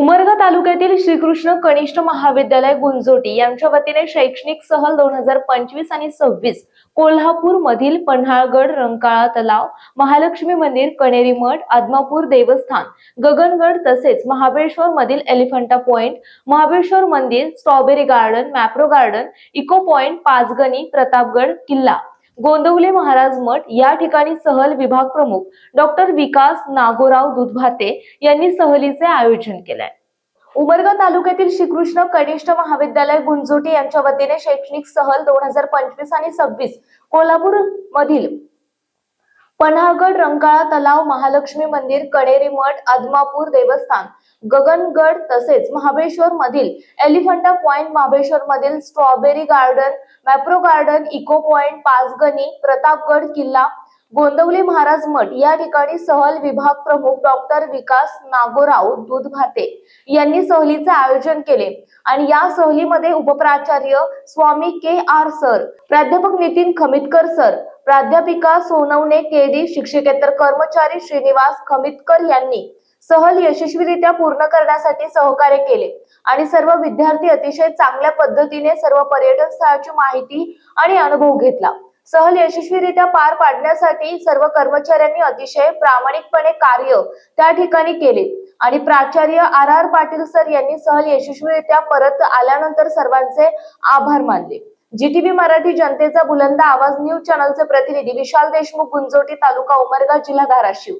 उमरगा तालुक्यातील श्रीकृष्ण कनिष्ठ महाविद्यालय गुंजोटी यांच्या वतीने शैक्षणिक सहल दोन हजार पंचवीस आणि सव्वीस कोल्हापूर मधील पन्हाळगड रंकाळा तलाव महालक्ष्मी मंदिर कणेरी मठ आदमापूर देवस्थान गगनगड तसेच महाबळेश्वर मधील एलिफंटा पॉइंट महाबळेश्वर मंदिर strawberry garden Mapro garden echo point Panchgani Pratapgad किल्ला. गोंदवले महाराज मठ या ठिकाणी सहल विभाग प्रमुख डॉक्टर विकास नागोराव दुधभाते यांनी सहलीचे आयोजन केले उमरगा तालुक्यातील श्रीकृष्ण कनिष्ठ महाविद्यालय गुंजोटी यांच्या वतीने शैक्षणिक सहल दोन हजार पंचवीस आणि सव्वीस कोल्हापूर मधील पन्हाळगड रंकाळा तलाव महालक्ष्मी मंदिर कणेरी मठ आदमापूर देवस्थान गगनगड तसेच महाबळेश्वर मधील एलिफंटा पॉइंट महाबळेश्वर मधील strawberry garden Mapro garden echo point Panchgani Pratapgad किल्ला गोंदवली महाराज मठ या ठिकाणी सहल विभाग प्रमुख डॉक्टर विकास नागोराव दूधभाते यांनी सहलीचे आयोजन केले. आणि या सहलीमध्ये उपप्राचार्य स्वामी के आर सर प्राध्यापक नितीन खमितकर सर प्राध्यापिका सोनवणे केडी शिक्षकेतर कर्मचारी श्रीनिवास खमितकर यांनी सहल यशस्वीरित्या पूर्ण करण्यासाठी सहकार्य केले. आणि सर्व विद्यार्थी अतिशय चांगल्या पद्धतीने सर्व पर्यटन स्थळाची माहिती आणि अनुभव घेतला. सहल यशस्वीरित्या पार पाडण्यासाठी सर्व कर्मचाऱ्यांनी अतिशय प्रामाणिकपणे कार्य त्या ठिकाणी केले. आणि प्राचार्य आर आर पाटील सर यांनी सहल यशस्वीरित्या परत आल्यानंतर सर्वांचे आभार मानले. जीटीव्ही मराठी जनतेचा बुलंद आवाज न्यूज चॅनलचे प्रतिनिधी विशाल देशमुख गुंजोटी तालुका उमरगा जिल्हा धाराशिव.